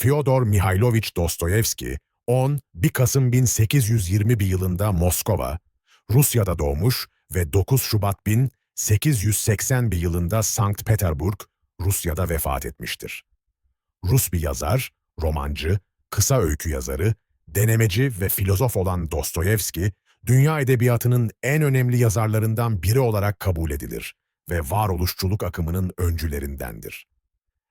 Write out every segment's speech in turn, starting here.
Fyodor Mihailovich Dostoyevski 10 1 Kasım 1821 yılında Moskova, Rusya'da doğmuş ve 9 Şubat 1881 yılında Sankt Peterburg, Rusya'da vefat etmiştir. Rus bir yazar, romancı, kısa öykü yazarı, denemeci ve filozof olan Dostoyevski, dünya edebiyatının en önemli yazarlarından biri olarak kabul edilir ve varoluşçuluk akımının öncülerindendir.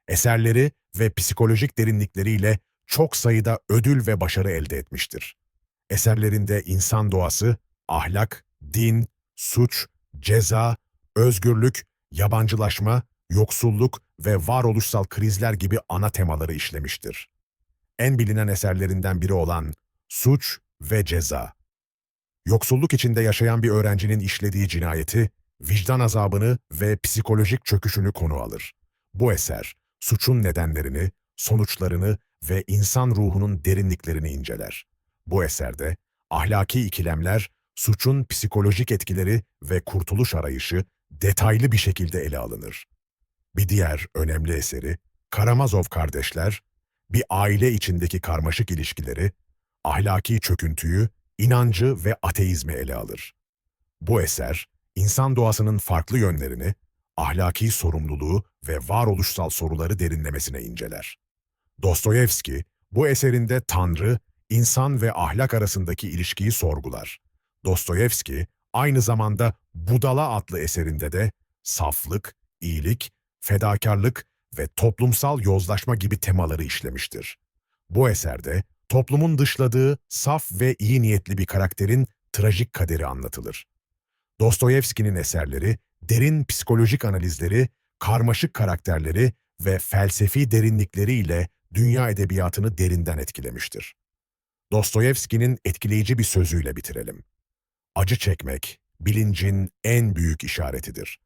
Eserleri ve psikolojik derinlikleriyle çok sayıda ödül ve başarı elde etmiştir. Eserlerinde insan doğası, ahlak, din, suç, ceza, özgürlük, yabancılaşma, yoksulluk ve varoluşsal krizler gibi ana temaları işlemiştir. En bilinen eserlerinden biri olan Suç ve Ceza. Yoksulluk içinde yaşayan bir öğrencinin işlediği cinayeti, vicdan azabını ve psikolojik çöküşünü konu alır. Bu eser, suçun nedenlerini, sonuçlarını ve insan ruhunun derinliklerini inceler. Bu eserde ahlaki ikilemler, suçun psikolojik etkileri ve kurtuluş arayışı detaylı bir şekilde ele alınır. Bir diğer önemli eseri Karamazov kardeşler, bir aile içindeki karmaşık ilişkileri, ahlaki çöküntüyü, inancı ve ateizmi ele alır. Bu eser, insan doğasının farklı yönlerini, ahlaki sorumluluğu ve varoluşsal soruları derinlemesine inceler. Dostoyevski, bu eserinde Tanrı, insan ve ahlak arasındaki ilişkiyi sorgular. Dostoyevski, aynı zamanda Budala adlı eserinde de saflık, iyilik, fedakarlık ve toplumsal yozlaşma gibi temaları işlemiştir. Bu eserde toplumun dışladığı saf ve iyi niyetli bir karakterin trajik kaderi anlatılır. Dostoyevski'nin eserleri, derin psikolojik analizleri, karmaşık karakterleri ve felsefi derinlikleriyle dünya edebiyatını derinden etkilemiştir. Dostoyevski'nin etkileyici bir sözüyle bitirelim. Acı çekmek, bilincin en büyük işaretidir.